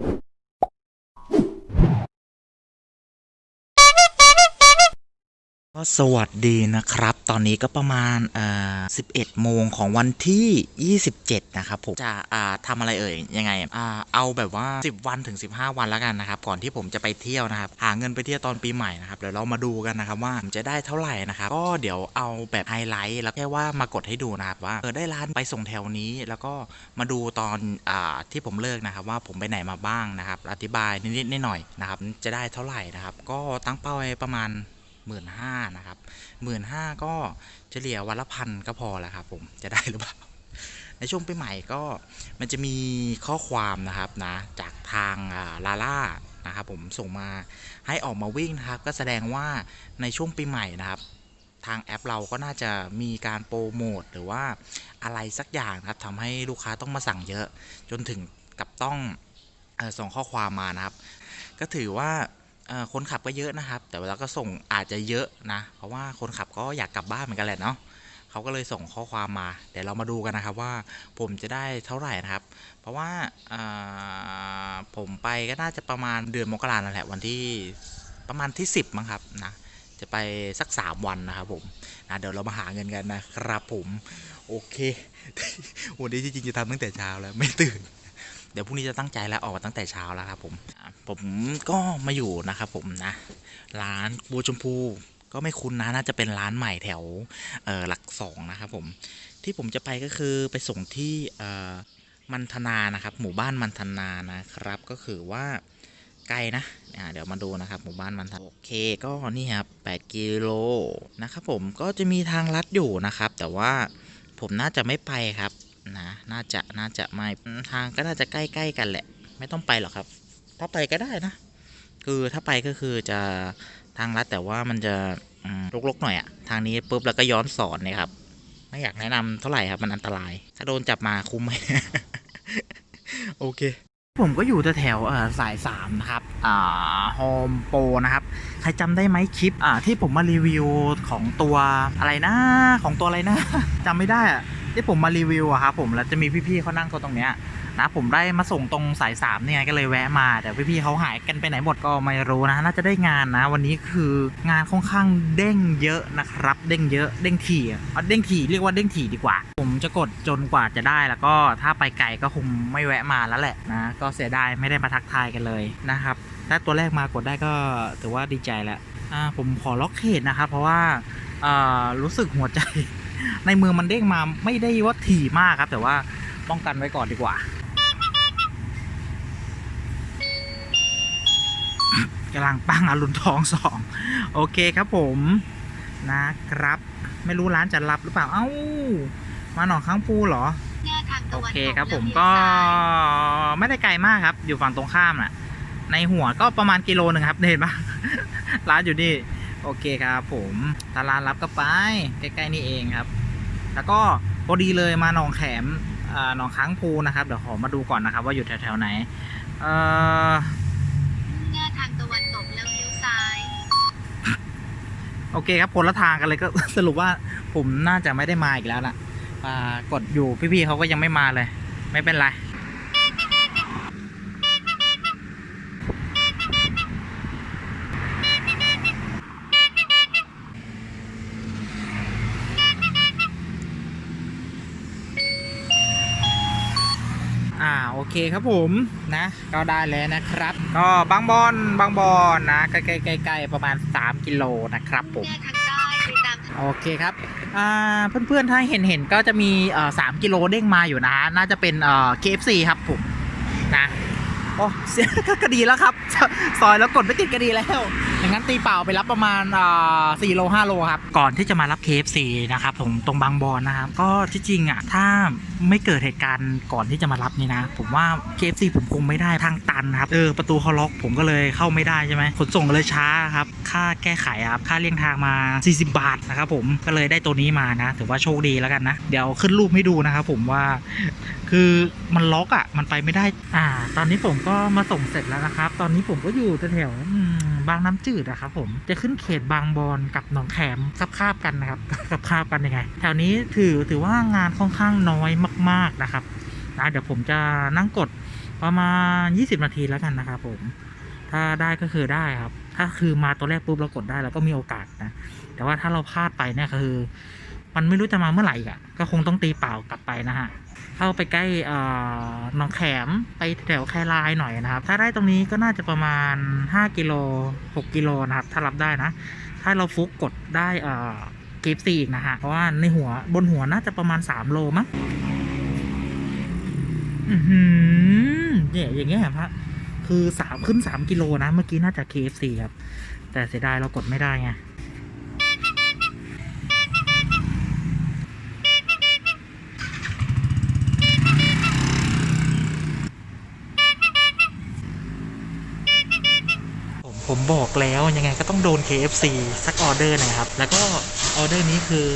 you ก็สวัสดีนะครับ ตอนนี้ก็ประมาณเอ่อ11โมงของวันที่ 27 นะครับผม จะอ่าทำอะไรเอ่ย ยังไงอ่าเอาแบบว่า 10 วันถึง 15 วันแล้วกันนะครับ ก่อนที่ผมจะไปเที่ยวนะครับ หาเงินไปเที่ยวตอนปีใหม่นะครับ เดี๋ยวเรามาดูกันนะครับว่าผมจะได้เท่าไหร่นะครับ ก็เดี๋ยวเอาแบบไฮไลท์แล้วแค่ว่ามากดให้ดูนะครับว่าเออได้ร้านไปส่งแถวนี้ แล้วก็มาดูตอนอ่าที่ผมเลิกนะครับว่าผมไปไหนมาบ้างนะครับ อธิบายนิดๆหน่อยๆนะครับ จะได้เท่าไหร่นะครับ ก็ตั้งเป้าไว้ประมาณ หมื่นห้านะครับหมื่นห้าก็เฉลี่ยวันละพันก็พอแล้วครับผมจะได้หรือเปล่า ในช่วงปีใหม่ก็มันจะมีข้อความนะครับนะจากทางลาล่านะครับผมส่งมาให้ออกมาวิ่งนะครับ ก็แสดงว่าในช่วงปีใหม่นะครับ ทางแอปเราก็น่าจะมีการโปรโมทหรือว่าอะไรสักอย่างนะครับทำให้ลูกค้าต้องมาสั่งเยอะ จนถึงกับต้องอส่งข้อความมานะครับ ก็ถือว่า คนขับก็เยอะนะครับ แต่เวลาก็ส่งอาจจะเยอะนะ เพราะว่าคนขับก็อยากกลับบ้านเหมือนกันแหละเนาะเขาก็เลยส่งข้อความมา เดี๋ยวเรามาดูกันนะครับว่าผมจะได้เท่าไหร่นะครับ เพราะว่าผมไปก็น่าจะประมาณเดือนมกรานั่นแหละวันที่ประมาณที่ 10มั้งครับนะจะไปสัก 3 วันนะครับผมนะเดี๋ยวเรามาหาเงินกันนะครับผม โอเค วันนี้จริงๆจะทำตั้งแต่เช้าแล้วไม่ตื่น เดี๋ยวพรุ่งนี้จะตั้งใจแล้วออกตั้งแต่เช้าแล้วครับผม ผมก็มาอยู่นะครับผมนะ ร้านบัวชมพูก็ไม่คุ้นนะน่าจะเป็นร้านใหม่แถวหลักสองนะครับผมที่ผมจะไปก็คือไปส่งที่มันธนานะครับ หมู่บ้านมันธนานะครับ ก็คือว่าไกลนะเดี๋ยวมาดูนะครับ หมู่บ้านมันธนาโอเคก็นี่ครับ8กิโลนะครับผมก็จะมีทางลัดอยู่นะครับ แต่ว่าผมน่าจะไม่ไปครับ นะน่าจะน่าจะไม่ทางก็น่าจะใกล้ๆกันแหละ ไม่ต้องไปหรอกครับ ถ้าไปก็ได้นะ คือถ้าไปก็คือจะทางลัดแต่ว่ามันจะอืมรกๆหน่อยอะทางนี้ปุ๊บแล้วก็ย้อนสอนเนี่ยครับ ไม่อยากแนะนำเท่าไหร่ครับมันอันตราย ถ้าโดนจับมาคุ้มไหมโอเค ผมก็อยู่แถวสายสามนะครับอ่าโฮมโปรนะครับ ใครจำได้ไหมคลิปอ่าที่ผมมารีวิวของตัวอะไรนะ ของตัวอะไรนะจำไม่ได้อะ ที่ผมมารีวิวอะครับผมแล้วจะมีพี่ๆเขานั่งตรงเนี้ยนะผมได้มาส่งตรงสายสามเนี่ยก็เลยแวะมาแต่พี่ๆเขาหายกันไปไหนหมดก็ไม่รู้นะ น่าจะได้งานนะ วันนี้คืองานค่อนข้างเด้งเยอะนะครับ เด้งเยอะเด้งถี่เอาเด้งถี่เรียกว่าเด้งถี่ดีกว่า ผมจะกดจนกว่าจะได้แล้วก็ถ้าไปไกลก็คงไม่แวะมาแล้วแหละนะ ก็เสียดายไม่ได้มาทักทายกันเลยนะครับถ้าตัวแรกมากดได้ก็ถือว่าดีใจแล้วผมขอล็อกเขตนะครับเพราะว่ารู้สึกหัวใจ ในมือมันเด้งมาไม่ได้ว่าถี่มากครับ แต่ว่าป้องกันไว้ก่อนดีกว่ากำลังปังอรุณทองสองโอเคครับผมนะครับ ไม่รู้ร้านจะรับหรือเปล่าเอ้า มาหนองข้างปูเหรอโอเคครับผมก็ไม่ได้ไกลมากครับ อยู่ฝั่งตรงข้ามน่ะ ในหัวก็ประมาณกิโลหนึ่งครับเห็นปะร้านอยู่นี่ โอเคครับผมถ้าร้านรับก็ไปใกล้ๆนี่เองครับ แล้วก็พอดีเลยมาหนองแขมอ่าหนองค้างภูนะครับเดี๋ยวขอมาดูก่อนนะครับ ว่าอยู่แถวๆไหนเอ่อหน้าทางตะวันตกแล้วเลี้ยวซ้าย โอเคครับคนละทางกันเลยก็สรุปว่าผมน่าจะไม่ได้มาอีกแล้วล่ะอ่ากดอยู่พี่ๆเขาก็ยังไม่มาเลย ไม่เป็นไร เคครับผมนะก็ได้แล้วนะครับ ก็บางบอนบางบอนนะใกล้ๆใกล้ๆประมาณ 3 กิโลนะครับผมหน้าทางใต้ไปตามโอเคครับอ่าเพื่อนๆถ้าเห็นเห็นก็จะมีเอ่อสามกิโลเด้งมาอยู่นะฮะน่าจะเป็นเอ่อ KFC ครับผมนะโอ้เสียก็ดีแล้วครับ ซอยแล้วกดไม่ติดก็ดีแล้ว อย่างนั้นตีเปล่าไปรับประมาณอ่าสี่โลห้าโลครับ ก่อนที่จะมารับ KFC นะครับผมตรงบางบอนนะครับ ก็ที่จริงอะถ้าไม่เกิดเหตุการณ์ก่อนที่จะมารับนี่นะ ผมว่า KFC ผมคงไม่ได้ทางตันครับเออประตูเขาล็อกผมก็เลยเข้าไม่ได้ใช่ไหมขนส่งก็เลยช้าครับ ค่าแก้ไขครับค่าเลี่ยงทางมา 40 บาทนะครับผมก็เลยได้ตัวนี้มานะ ถือว่าโชคดีแล้วกันนะ เดี๋ยวขึ้นรูปให้ดูนะครับผมว่าคือมันล็อกอะ มันไปไม่ได้ อ่า ตอนนี้ผมก็มาส่งเสร็จแล้วนะครับ ตอนนี้ผมก็อยู่แถวๆอืม บางน้ำจืดนะครับผมจะขึ้นเขตบางบอนกับหนองแขมคับคาบกันนะครับคับคาบกันยังไง แถวนี้ถือถือว่างานค่อนข้างน้อยมาก ๆนะครับนะเดี๋ยวผมจะนั่งกดประมาณ 20 นาทีแล้วกันนะครับผมถ้าได้ก็คือได้ครับ ถ้าคือมาตัวแรกปุ๊บเรากดได้เราก็มีโอกาสนะ แต่ว่าถ้าเราพลาดไปเนี่ยคือ มันไม่รู้จะมาเมื่อไหร่อะ ก็คงต้องตีเปล่ากลับไปนะฮะ เข้าไปใกล้เอ่อหนองแขมไปแถวแครายหน่อยนะครับ ถ้าได้ตรงนี้ก็น่าจะประมาณ 5กิโล6กิโลนะครับ ถ้ารับได้นะ ถ้าเราฟุกกดได้เกฟซีอีกนะฮะ เพราะว่าในหัวบนหัวน่าจะประมาณ 3 โลมั้งอือหือเนี่ยอย่างเงี้ยครับคือสามขึ้น3กิโลนะ เมื่อกี้น่าจะ KFC ครับ แต่เสียดายเรากดไม่ได้ไง ผมผมบอกแล้วยังไงก็ต้องโดน KFC สักออเดอร์หนะครับ แล้วก็ออเดอร์นี้คือ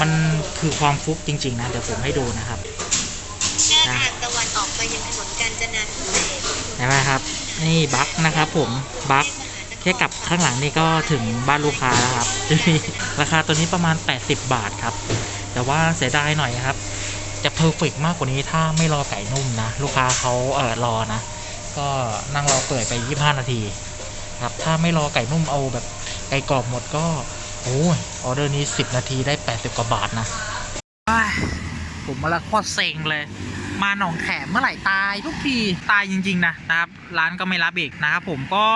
มันคือความฟุกจริง ๆ นะ เดี๋ยวผมให้ดูนะครับหน้าทางตะวันออกไปยังถนนกาญจนาพิเศษกเห็นไหมครับ นี่บัคนะครับผมบัคแค่กลับข้างหลังนี่ก็ถึงบ้านลูกค้าแล้วครับจะมีราคาตัวนี้ประมาณ 80 บาทครับ แต่ว่าเสียดายหน่อยครับ จะเพอร์เฟกมากกว่านี้ถ้าไม่รอไก่นุ่มนะ ลูกค้าเขาเออรอนะ ก็นั่งรอเปิดไป 25 นาทีครับถ้าไม่รอไก่นุ่มเอาแบบไก่กรอบหมดก็โอ้ยออเดอร์นี้ 10 นาทีได้ 80 กว่าบาทนะผมมาละโคตรเซ็งเลย มาหนองแขมเมื่อไหร่ตายทุกทีตายจริง ๆ นะนะครับ ร้านก็ไม่รับอีกนะครับผมก็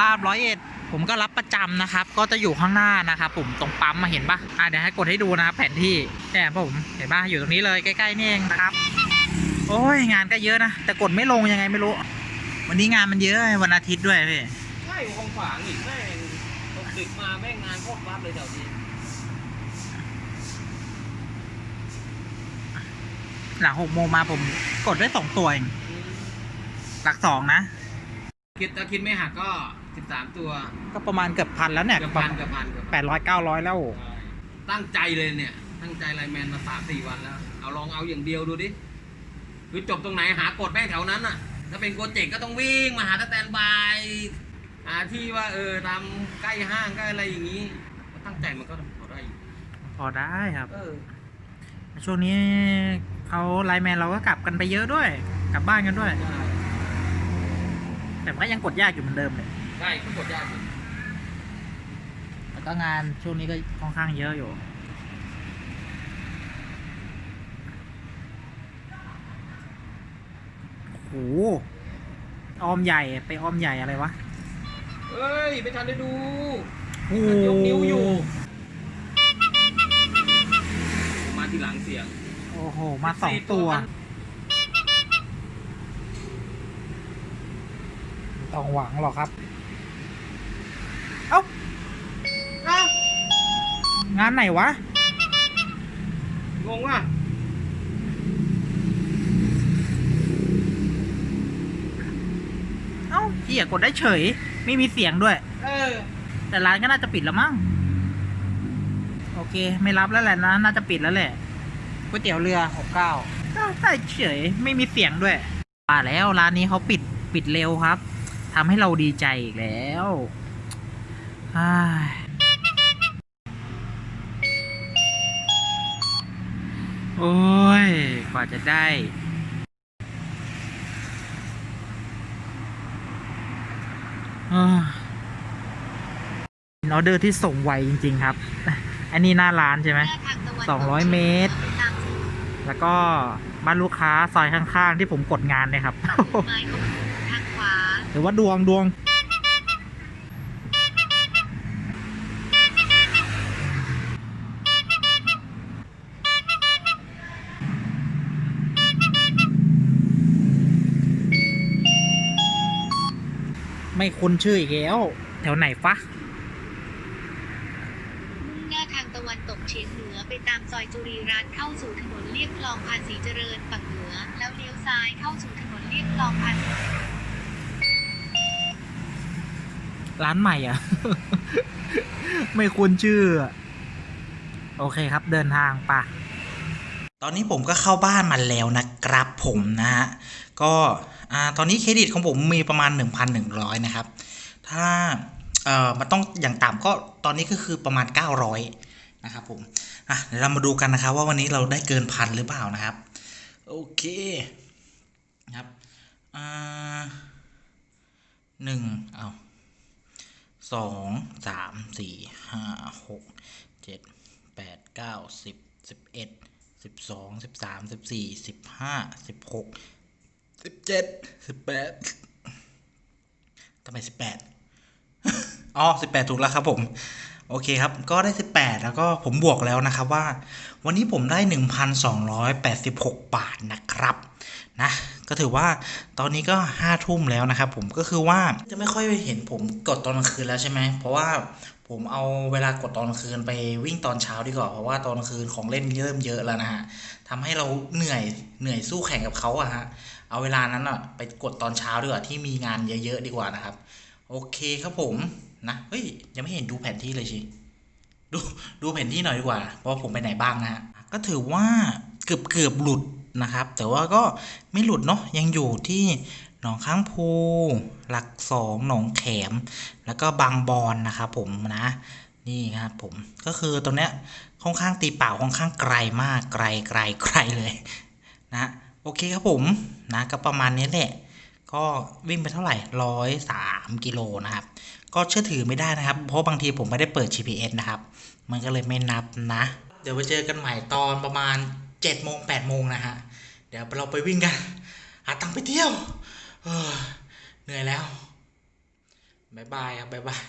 ลาบร้อยเอ็ดผมก็รับประจำนะครับ ก็จะอยู่ข้างหน้านะครับผมตรงปั๊มมาเห็นปะอะเดี๋ยวให้กดให้ดูนะครับแผนที่เนี่ยผมเห็นปะอยู่ตรงนี้เลยใกล้ๆนี่เองนะครับ โอ้ยงานก็เยอะนะ แต่กดไม่ลงยังไงไม่รู้ วันนี้งานมันเยอะวันอาทิตย์ด้วยพี่ใช่คงฝางอีกแม่งตกดึกมาแม่งงานโคตรวับเลยแถวนี้หลังหกโมงมาผมกดได้สองตัวเอง หลักสองนะ คิดถ้าคิดไม่หักก็สิบสามตัวก็ประมาณเกือบพันแล้วเนี่ยเกือบพันเกือบพันเกือบแปพันดร้อยเก้าร้อยแล้ว ตั้งใจเลยเนี่ย ตั้งใจไลน์แมนมาสามสี่วันแล้ว เอาลองเอาอย่างเดียวดูดิคือจบตรงไหนหากดแม่งแถวนั้นน่ะ ถ้าเป็นโปรเจกต์ก็ต้องวิ่งมาหาสแตนด์บายหาที่ว่าเออตามใกล้ห้างใกล้อะไรอย่างนี้ก็ตั้งใจมันก็พอได้อยู่พอได้ครับ เออ ช่วงนี้เขาไลน์แมนเราก็กลับกันไปเยอะด้วย กลับบ้านกันด้วย ได้แต่มันก็ยังกดยากอยู่เหมือนเดิมเลยได้ก็กดยากอยู่ แล้วก็งานช่วงนี้ก็ค่อนข้างเยอะอยู่ โหออมใหญ่ไปออมใหญ่อะไรวะเฮ้ยไม่ทันได้ดูโอ้ยกนิ้วอยู่ มาทีหลังเสียงโอ้โห มาสองตัว ต้องหวังหรอกครับ เอ้างานไหนวะ งงว่ะ เอ้าเหี้ยกดได้เฉย ไม่มีเสียงด้วย เออ แต่ร้านก็น่าจะปิดแล้วมั้ง โอเค ไม่รับแล้วแหละนะ น่าจะปิดแล้วแหละ ก๋วยเตี๋ยวเรือหกเก้าก็ได้เฉย ไม่มีเสียงด้วยว่าแล้วร้านนี้เขาปิดปิดเร็วครับทำให้เราดีใจอีกแล้วอ้ายโอ้ย กว่าจะได้ อ่าเป็นออเดอร์ที่ส่งไวจริง ๆ ครับ อันนี้หน้าร้านใช่ไหมหน้าทางตะวันสองร้อยเมตรตามแล้วก็บ้านลูกค้าซอยข้าง ๆ ที่ผมกดงานเลยครับไม้ของทางขวาหรือว่าดวงดวง ไม่คุ้นชื่ออีกแล้ว แถวไหนฟะมุ่งหน้าทางตะวันตกเฉียงเหนือไปตามซอยจุรีรัตน์เข้าสู่ถนนเลียบคลองภาษีเจริญฝั่งเหนือ แล้วเลี้ยวซ้ายเข้าสู่ถนนเลียบคลองภาษีร้านใหม่อะ ไม่คุ้นชื่ออะโอเคครับเดินทางปะตอนนี้ผมก็เข้าบ้านมาแล้วนะครับผมนะฮะ ก็ อ่าตอนนี้เครดิตของผมมีประมาณ 1,100 นะครับ ถ้าเอ่อมันต้องอย่างต่ำก็ตอนนี้ก็คือประมาณ 900 นะครับผมอะเดี๋ยวเรามาดูกันนะครับ ว่าวันนี้เราได้เกินพันหรือเปล่านะครับ โอเคครับอ่าหนึ่งเอาสองสามสี่ห้าหกเจ็ดแปดเก้าสิบสิบเอ็ดสิบสองสิบสามสิบสี่สิบห้าสิบหก สิบเจ็ดสิบแปดทำไมสิบแปดอ๋อสิบแปดถูกแล้วครับผม โอเคครับ ก็ได้18แปดแล้วก็ผมบวกแล้วนะครับว่า วันนี้ผมได้1,286บหกบาทนะครับนะก็ถือว่าตอนนี้ก็5ทุ่มแล้วนะครับผมก็คือว่าจะไม่ค่อยเห็นผมกดตอนกลางคืนแล้วใช่ไหมเพราะว่าผมเอาเวลากดตอนกลางคืนไปวิ่งตอนเช้าดีกว่าเพราะว่าตอนกลางคืนของเล่นเริ่มเยอะแล้วนะฮะทำให้เราเหนื่อยเหนื่อยสู้แข่งกับเขาอะฮะ เอาเวลานั้นอะไปกดตอนเช้าดีกว่าที่มีงานเยอะๆดีกว่านะครับ โอเคครับผมนะเฮ้ยยังไม่เห็นดูแผนที่เลยชิดูดูแผนที่หน่อยดีกว่าว่าผมไปไหนบ้างนะฮะก็ถือว่าเกือบเกือบหลุดนะครับ แต่ว่าก็ไม่หลุดเนาะยังอยู่ที่หนองข้างภูหลักสองหนองแขม แล้วก็บางบอนนะครับผมนะนี่ครับผมก็คือตรงเนี้ยค่อนข้างตีเปล่าค่อนข้างไกลมากไกลไกลไกลเลยนะ โอเคครับผมนะก็ประมาณนี้แหละ ก็วิ่งไปเท่าไหร่ร้อยสามกิโลนะครับ ก็เชื่อถือไม่ได้นะครับ เพราะบางทีผมไม่ได้เปิด GPS นะครับ มันก็เลยไม่นับนะ เดี๋ยวไปเจอกันใหม่ตอนประมาณ7โมง8โมงนะฮะ เดี๋ยวเราไปวิ่งกัน หาตังไปเที่ยวเออเหนื่อยแล้วบ๊ายบายครับบ๊ายบาย